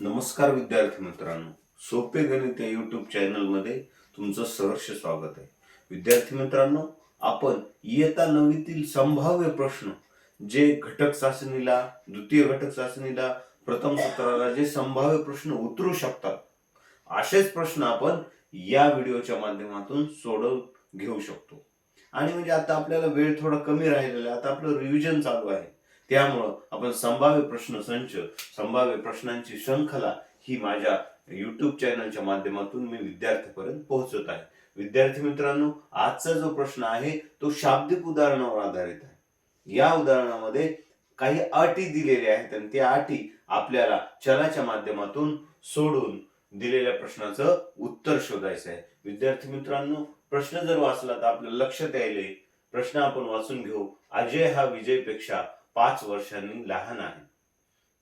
नमस्कार विद्यार्थी मित्रांनो. सोपे गणित या युट्यूब चॅनलमध्ये तुमचं सहर्ष स्वागत आहे. विद्यार्थी मित्रांनो आपण इयत्ता नववीतील संभाव्य प्रश्न जे घटक चाचणीला द्वितीय घटक चाचणीला प्रथम सत्राला जे संभाव्य प्रश्न उतरू शकतात असेच प्रश्न आपण या व्हिडिओच्या माध्यमातून सोडव घेऊ शकतो. आणि म्हणजे आता आपल्याला वेळ थोडा कमी राहिलेला आहे आता आपलं रिव्हिजन चालू आहे. त्यामुळं आपण संभाव्य प्रश्न संच संभाव्य प्रश्नांची शृंखला ही माझ्या युट्यूब चॅनलच्या माध्यमातून मी विद्यार्थ्यापर्यंत पोहोचत आहे. विद्यार्थी मित्रांनो आजचा जो प्रश्न आहे तो शाब्दिक उदाहरणावर आधारित आहे. या उदाहरणामध्ये काही अटी दिलेल्या आहेत आणि त्या अटी आपल्याला चलाच्या माध्यमातून सोडून दिलेल्या प्रश्नाचं उत्तर शोधायचं आहे. विद्यार्थी मित्रांनो प्रश्न जर वाचला तर आपलं लक्ष द्यायला प्रश्न आपण वाचून घेऊ. अजय हा विजयपेक्षा पाच वर्षांनी लहान आहे.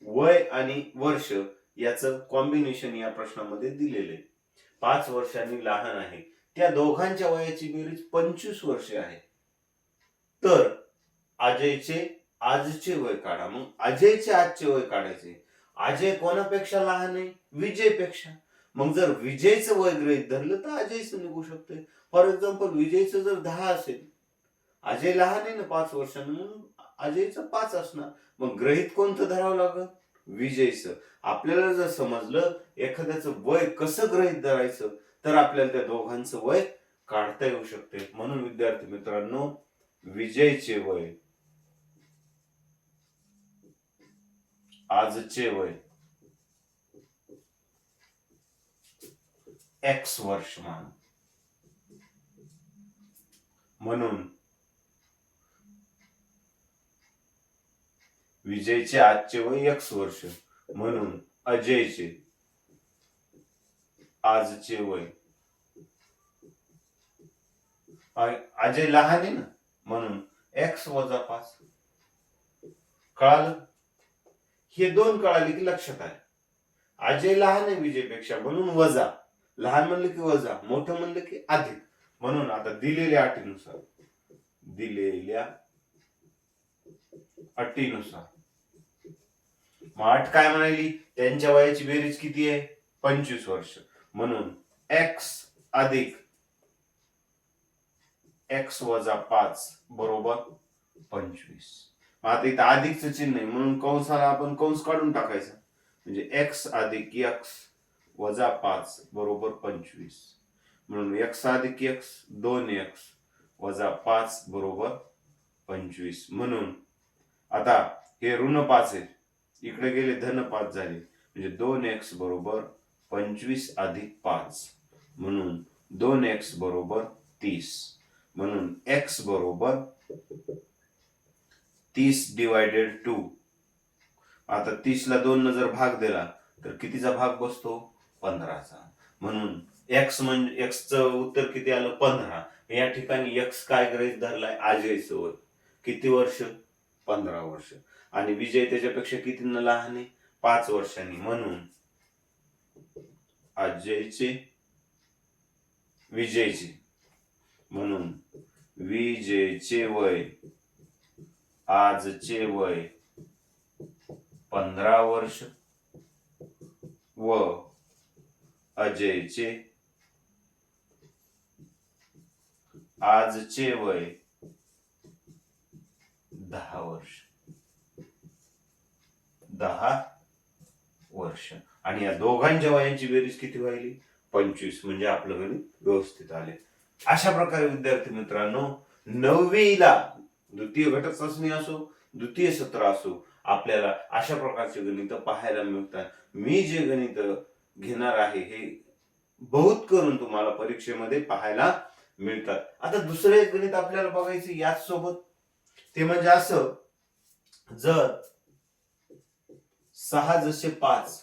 वय आणि वर्ष याचं कॉम्बिनेशन या प्रश्नामध्ये दिलेले पाच वर्षांनी लहान आहे. त्या दोघांच्या वयाची बेरीज पंचवीस वर्षे आहे. तर अजयचे आजचे वय काढा. मग अजयचे आजचे वय काढायचे. अजय कोणापेक्षा लहान आहे? विजयपेक्षा. मग जर विजयचं वय गृहीत धरलं तर अजयचं निघू शकते फॉर एक्झाम्पल विजयचं जर दहा असेल अजय लहान आहे ना पाच वर्षांनी म्हणून अजयचं पाच असणार. मग ग्रहित कोणतं धरावं लागल? विजयचं. आपल्याला जर समजलं एखाद्याचं वय कसं ग्रहित धरायचं तर आपल्याला त्या दोघांचं वय काढता येऊ शकते. म्हणून विद्यार्थी मित्रांनो विजयचे वय. आजचे वय. एक्स वर्ष मान. म्हणून विजयचे आजचे वय एक्स वर्ष. म्हणून अजयचे आजचे वय. अजय लहान आहे ना? म्हणून एक्स वजा पाच. कळालं? हे दोन कळाले की लक्षात आले. अजय लहान आहे विजयपेक्षा म्हणून वजा. लहान म्हणलं की वजा मोठं म्हणलं की अधिक. म्हणून आता दिलेल्या अटीनुसार दिलेल्या अटीनुसार. मग अट काय म्हणाली? त्यांच्या वयाची बेरीज किती आहे? पंचवीस वर्ष. म्हणून एक्स अधिक एक्स वजा पाच बरोबर पंचवीस. मग आता इथं अधिकचं चिन्ह आहे. म्हणून कंसाला आपण कंस काढून टाकायचा. म्हणजे एक्स अधिक एक्स वजा पाच बरोबर पंचवीस. म्हणून एक्स अधिक एक्स दोन एक्स वजा पाच बरोबर पंचवीस. म्हणून आता हे ऋण पाच आहे. इकडे गेले धन पाच झाले. म्हणजे दोन एक्स बरोबर पंचवीस अधिक पाच. म्हणून दोन एक्स बरोबर तीस. म्हणून एक्स बरोबर तीस डिवायडेड टू आता तीसला दोन न जर भाग दिला तर कितीचा भाग बसतो? पंधराचा. म्हणून एक्स म्हणजे एक्सचं उत्तर किती आलं? पंधरा. या ठिकाणी एक्स काय गृहित धरलाय? आजय वय किती वर्ष? पंधरा वर्ष. आणि विजय त्याच्यापेक्षा किती न लहान? आहे पाच वर्षांनी म्हणून. अजयचे विजयचे म्हणून. विजयचे वय आजचे वय पंधरा वर्ष व अजयचे आजचे वय दहा वर्ष. दहा वर्ष. आणि या दोघांच्या वयांची बेरीज किती व्हायली? पंचवीस म्हणजे आपलं गणित व्यवस्थित आले. अशा प्रकारे विद्यार्थी मित्रांनो नववीला द्वितीय घटक चाचणी असो द्वितीय सत्र असो आपल्याला अशा प्रकारचे गणित पाहायला मिळतात. मी जे गणित घेणार आहे हे बहुत करून तुम्हाला परीक्षेमध्ये पाहायला मिळतात. आता दुसरं एक गणित आपल्याला बघायचं याच सोबत ते म्हणजे असं जर सहा जसे पाच.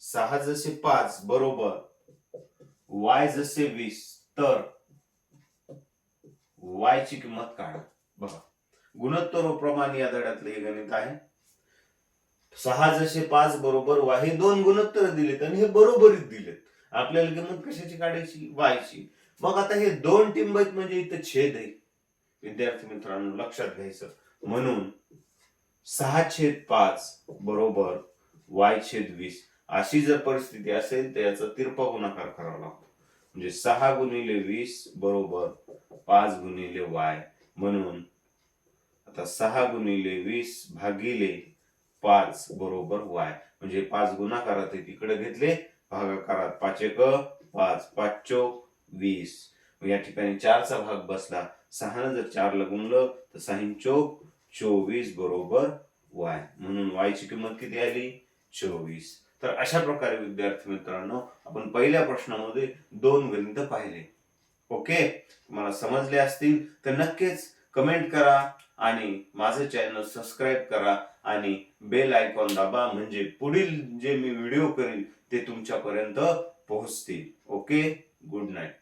सहा जसे पाच बरोबर. वाय जसे वीस तर? वाय ची किंमत काढा बघा. गुणोत्तर प्रमाण या धड्यातलं हे गणित आहे. सहा जसे पाच बरोबर वाय. हे दोन गुणोत्तर दिलेत आणि हे बरोबरीत दिलेत. आपल्याला किंमत कशाची काढायची? वायची. मग आता हे दोन टिंबत म्हणजे इथं छेद आहे. विद्यार्थी मित्रांनो लक्षात घ्यायचं. म्हणून सहा छेद पाच बरोबर वाय छेद वीस अशी जर परिस्थिती असेल तर याचा तिरपा गुणाकार करावा लागतो. म्हणजे सहा गुणिले वीस बरोबर पाच गुणिले वाय. म्हणून आता सहा गुणिले वीस भागिले पाच बरोबर वाय. म्हणजे पाच गुणाकारात तिकडे घेतले भागाकारात पाच एक पाच पाच चोक वीस. या ठिकाणी चारचा भाग बसला. सहानं जर चारला गुणलं तर सहा चोक चोवीस बरोबर वाय. म्हणून वायची ची किंमत किती आली? चोवीस. तर अशा प्रकारे विद्यार्थी मित्रांनो आपण पहिल्या प्रश्नामध्ये दोन गणित पाहिले. ओके? तुम्हाला समजले असतील तर नक्कीच कमेंट करा आणि माझं चॅनल सबस्क्राईब करा आणि बेल आयकॉन दाबा म्हणजे पुढील जे मी व्हिडिओ करीन ते तुमच्यापर्यंत पोहोचतील. ओके? Good night